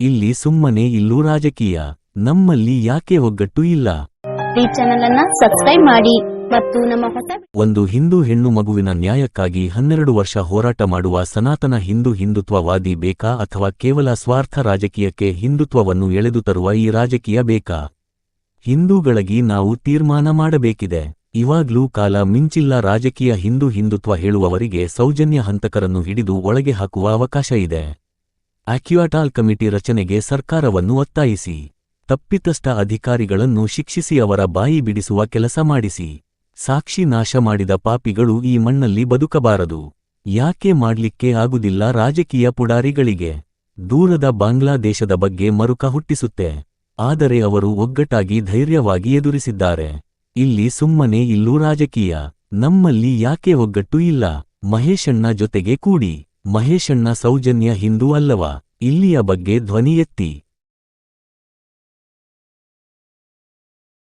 ಇಲ್ಲಿ ಸುಮ್ಮನೆ ಇಲ್ಲೂ ರಾಜಕೀಯ ನಮ್ಮಲ್ಲಿ ಯಾಕೆ ಒಗ್ಗಟ್ಟು ಇಲ್ಲ? ಈ ಚಾನೆಲ್ ಅನ್ನ ಸಬ್ಸ್ಕ್ರೈಬ್ ಮಾಡಿ ಮತ್ತು ನಮ್ಮ ಹೊಸ ಒಂದು ಹಿಂದೂ ಹೆಣ್ಣು ಮಗುವಿನ ನ್ಯಾಯಕ್ಕಾಗಿ ಹನ್ನೆರಡು ವರ್ಷ ಹೋರಾಟ ಮಾಡುವ ಸನಾತನ ಹಿಂದೂ ಹಿಂದುತ್ವವಾದಿ ಬೇಕಾ ಅಥವಾ ಕೇವಲ ಸ್ವಾರ್ಥ ರಾಜಕೀಯಕ್ಕೆ ಹಿಂದುತ್ವವನ್ನು ಎಳೆದು ತರುವ ಈ ರಾಜಕೀಯ ಬೇಕಾ? ಹಿಂದೂಗಳಿಗೆ ನಾವು ತೀರ್ಮಾನ ಮಾಡಬೇಕಿದೆ. ಇವಾಗ್ಲೂ ಕಾಲ ಮಿಂಚಿಲ್ಲ ರಾಜಕೀಯ ಹಿಂದೂ ಹಿಂದುತ್ವ ಹೇಳುವವರಿಗೆ ಸೌಜನ್ಯ ಹಂತಕರನ್ನು ಹಿಡಿದು ಒಳಗೆ ಹಾಕುವ ಅವಕಾಶ ಇದೆ. ಆಕ್ಯುಯಾಟಾಲ್ ಕಮಿಟಿ ರಚನೆಗೆ ಸರ್ಕಾರವನ್ನು ಒತ್ತಾಯಿಸಿ. ತಪ್ಪಿತಸ್ಥ ಅಧಿಕಾರಿಗಳನ್ನು ಶಿಕ್ಷಿಸಿ ಅವರ ಬಾಯಿ ಬಿಡಿಸುವ ಕೆಲಸ ಮಾಡಿಸಿ. ಸಾಕ್ಷಿ ನಾಶ ಮಾಡಿದ ಪಾಪಿಗಳು ಈ ಮಣ್ಣಲ್ಲಿ ಬದುಕಬಾರದು. ಯಾಕೆ ಮಾಡ್ಲಿಕ್ಕೆ ಆಗುದಿಲ್ಲ ರಾಜಕೀಯ ಪುಡಾರಿಗಳಿಗೆ? ದೂರದ ಬಾಂಗ್ಲಾದೇಶದ ಬಗ್ಗೆ ಮರುಕ ಹುಟ್ಟಿಸುತ್ತೆ. ಆದರೆ ಅವರು ಒಗ್ಗಟ್ಟಾಗಿ ಧೈರ್ಯವಾಗಿ ಎದುರಿಸಿದ್ದಾರೆ. ಇಲ್ಲಿ ಸುಮ್ಮನೆ ಇಲ್ಲೂ ರಾಜಕೀಯ. ನಮ್ಮಲ್ಲಿ ಯಾಕೆ ಒಗ್ಗಟ್ಟು ಇಲ್ಲ? ಮಹೇಶಣ್ಣ ಜೊತೆಗೆ ಕೂಡಿ. ಮಹೇಶಣ್ಣ ಸೌಜನ್ಯ ಹಿಂದೂ ಅಲ್ಲವ? ಇಲ್ಲಿಯ ಬಗ್ಗೆ ಧ್ವನಿ ಎತ್ತಿ.